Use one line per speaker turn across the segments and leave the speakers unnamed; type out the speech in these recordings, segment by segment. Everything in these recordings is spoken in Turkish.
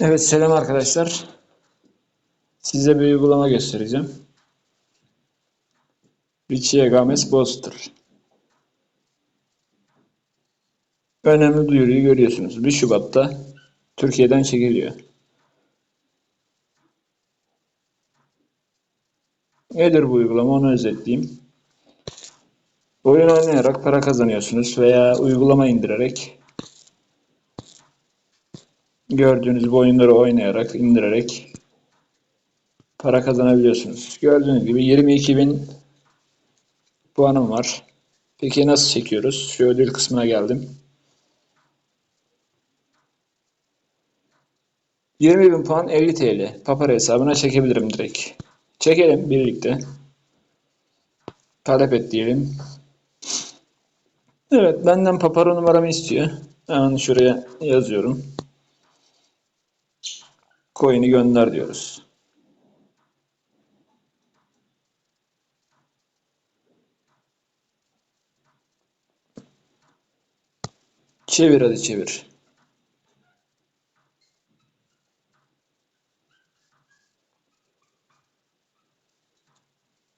Evet selam arkadaşlar. Size bir uygulama göstereceğim. Richie Games Booster. Önemli duyuruyu görüyorsunuz. 1 Şubat'ta Türkiye'den çekiliyor. Nedir bu uygulama onu özetleyeyim. Oyun oynayarak para kazanıyorsunuz veya uygulama indirerek gördüğünüz bu oyunları oynayarak, indirerek para kazanabiliyorsunuz. Gördüğünüz gibi 22.000 puanım var. Peki nasıl çekiyoruz? Şu ödül kısmına geldim. 20.000 puan 50 TL. Papara hesabına çekebilirim direkt. Çekelim birlikte. Talep et diyelim. Evet benden papara numaramı istiyor. Hemen şuraya yazıyorum. Coin'i gönder diyoruz. Çevir hadi çevir.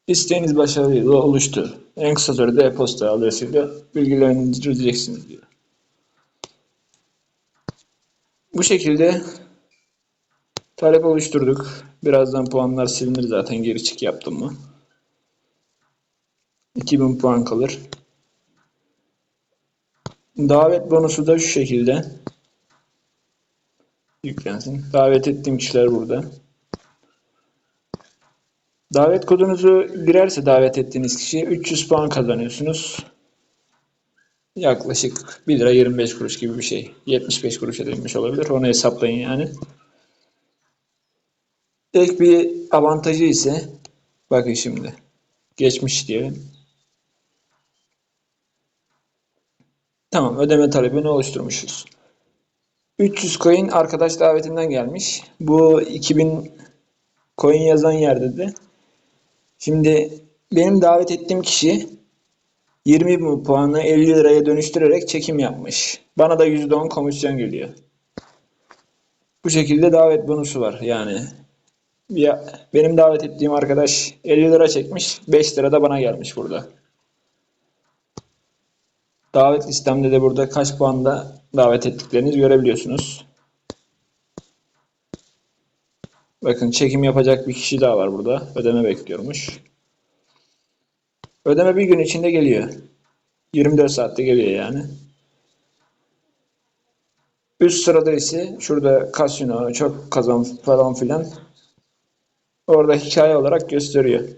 İsteğiniz başarıyla oluştu. En kısa sürede e-posta adresiyle bilgilendireceksiniz diyor. Bu şekilde talep oluşturduk. Birazdan puanlar silinir zaten geri çık yaptım mı. 2000 puan kalır. Davet bonusu da şu şekilde yüklensin. Davet ettiğim kişiler burada. Davet kodunuzu girerse davet ettiğiniz kişiye 300 puan kazanıyorsunuz. Yaklaşık 1 lira 25 kuruş gibi bir şey. 75 kuruş edilmiş olabilir. Onu hesaplayın yani. Ek bir avantajı ise bakın şimdi. Geçmiş diyelim. Tamam ödeme talebini oluşturmuşuz. 300 coin arkadaş davetinden gelmiş. Bu 2000 coin yazan yerde de. Şimdi benim davet ettiğim kişi 20 bin puanı 50 liraya dönüştürerek çekim yapmış. Bana da %10 komisyon geliyor. Bu şekilde davet bonusu var yani. Ya, benim davet ettiğim arkadaş 50 lira çekmiş, 5 lira da bana gelmiş burada. Davet listemde de burada kaç puanda davet ettiklerinizi görebiliyorsunuz. Bakın çekim yapacak bir kişi daha var burada. Ödeme bekliyormuş. Ödeme bir gün içinde geliyor. 24 saatte geliyor yani. Üst sırada ise şurada kasino, çok kazan falan filan. Orada hikaye olarak gösteriyor.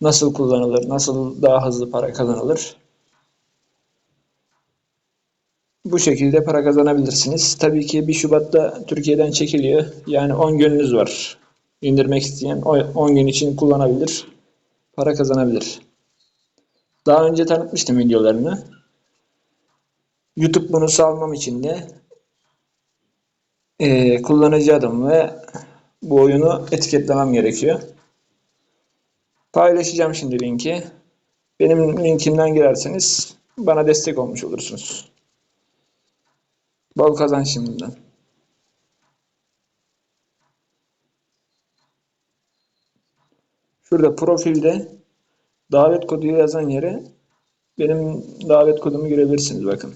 Nasıl kullanılır, nasıl daha hızlı para kazanılır. Bu şekilde para kazanabilirsiniz. Tabii ki 1 Şubat'ta Türkiye'den çekiliyor. Yani 10 gününüz var. İndirmek isteyen 10 gün için kullanabilir. Para kazanabilir. Daha önce tanıtmıştım videolarını. YouTube bunu salmam için de e, kullanıcı adım ve bu oyunu etiketlemem gerekiyor. Paylaşacağım şimdi linki. Benim linkimden girerseniz bana destek olmuş olursunuz. Bol kazan şimdiden. Şurada profilde davet kodu yazan yere benim davet kodumu görebilirsiniz bakın.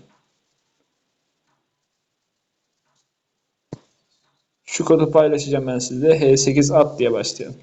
Şu kodu paylaşacağım ben sizde. H8 at diye başlayalım.